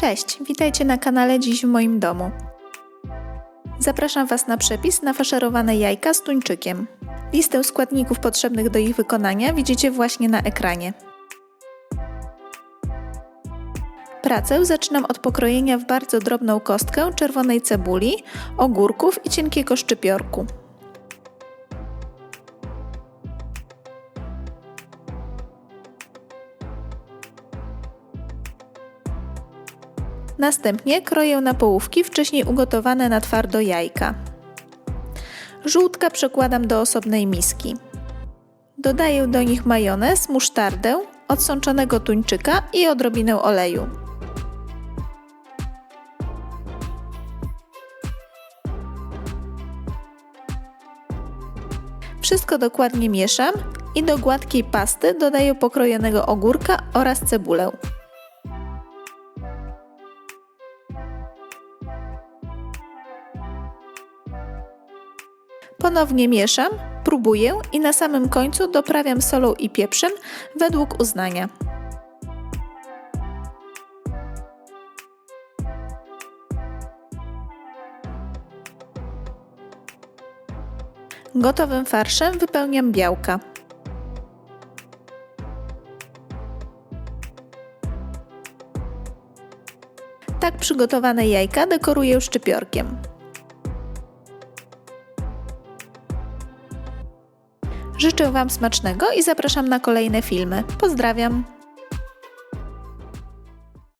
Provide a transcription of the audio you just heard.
Cześć, witajcie na kanale Dziś w moim domu. Zapraszam Was na przepis na faszerowane jajka z tuńczykiem. Listę składników potrzebnych do ich wykonania widzicie właśnie na ekranie. Pracę zaczynam od pokrojenia w bardzo drobną kostkę czerwonej cebuli, ogórków i cienkiego szczypiorku. Następnie kroję na połówki wcześniej ugotowane na twardo jajka. Żółtka przekładam do osobnej miski. Dodaję do nich majonez, musztardę, odsączonego tuńczyka i odrobinę oleju. Wszystko dokładnie mieszam i do gładkiej pasty dodaję pokrojonego ogórka oraz cebulę. Ponownie mieszam, próbuję i na samym końcu doprawiam solą i pieprzem według uznania. Gotowym farszem wypełniam białka. Tak przygotowane jajka dekoruję szczypiorkiem. Życzę Wam smacznego i zapraszam na kolejne filmy. Pozdrawiam!